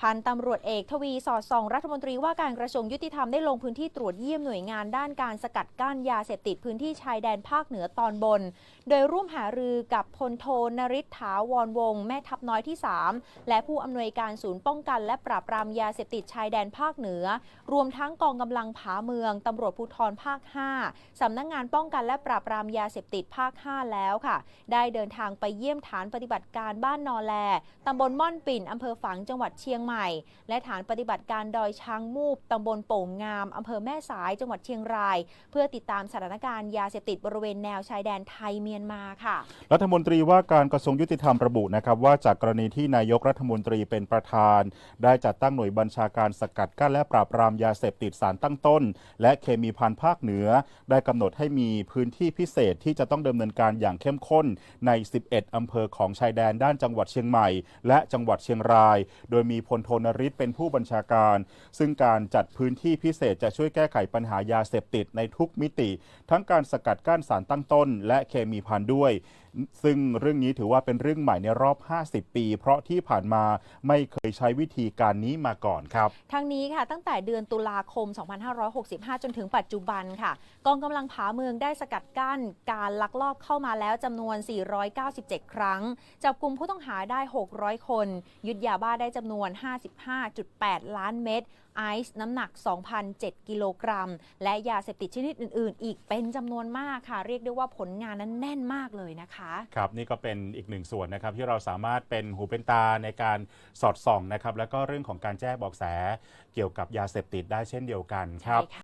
พันตำรวจเอกทวีสอดส่อง รัฐมนตรีว่าการกระทรวงยุติธรรมได้ลงพื้นที่ตรวจเยี่ยมหน่วยงานด้านการสกัดกั้นยาเสพติดพื้นที่ชายแดนภาคเหนือตอนบน โดยร่วมหารือกับพลโทนริษฐาวรวงศ์แม่ทัพน้อยที่ 3 และผู้อำนวยการศูนย์ป้องกันและปราบปรามยาเสพติดชายแดนภาคเหนือ รวมทั้งกองกำลังผาเมืองตำรวจภูธรภาค 5สำนักงานป้องกันและปราบปรามยาเสพติดภาค 5 แล้วค่ะ ได้เดินทางไปเยี่ยมฐานปฏิบัติการบ้านนอแลตำบลม่อนปิ่นอำเภอฝางจังหวัดเชียงใหม่ และฐานปฏิบัติการดอยช้างมูบตำบลโป่งงามอำเภอแม่สายจังหวัดเชียงราย เพื่อติดตามสถานการณ์ยาเสพติดบริเวณแนวชายแดนไทยเมียนมาค่ะ รัฐมนตรีว่าการกระทรวงยุติธรรมระบุนะครับว่าจากกรณีที่นายกรัฐมนตรีเป็นประธาน ได้จัดตั้งหน่วยบัญชาการสกัดกั้นและปราบปรามยาเสพติดสารตั้งต้น และเคมีพันภาคเหนือ ได้กำหนดให้มีพื้นที่พิเศษที่จะต้องดำเนินการอย่างเข้มข้นใน 11อำเภอของชายแดนด้านจังหวัดเชียงใหม่ และจังหวัดเชียงราย โดยมีพลโทนริศเป็นผู้บัญชาการ ซึ่งการจัดพื้นที่พิเศษจะช่วยแก้ไขปัญหายาเสพติดในทุกมิติ ทั้งการสกัดกั้นสารตั้งต้น และเคมีพันด้วย ซึ่งเรื่องนี้ถือว่าเป็นเรื่องใหม่ในรอบ 50 ปี เพราะที่ผ่านมาไม่เคยใช้วิธีการนี้มาก่อนครับ ทั้งนี้ค่ะ ตั้งแต่เดือนตุลาคม 2565 จนถึงปัจจุบันค่ะ กองกำลังผาเมืองได้สกัดกั้นการลักลอบเข้ามาแล้วจำนวน 497 ครั้ง จับกลุ่มผู้ต้องหาได้ 600 คน ยึดยาบ้าได้จำนวน 55.8 ล้านเม็ดไอซ์น้ำหนัก 2,007 กิโลกรัม และยาเสพติดชนิดอื่น ๆ อีกเป็นจำนวนมากค่ะ เรียกได้ว่าผลงานนั้นแน่นมากเลยนะคะครับนี่ก็เป็นอีกหนึ่งส่วนนะครับที่เราสามารถเป็นหูเป็นตาในการสอดส่องนะครับแล้วก็เรื่องของการแจ้งเบอกแสเกี่ยวกับยาเสพติดได้เช่นเดียวกันครับ ใช่ค่ะ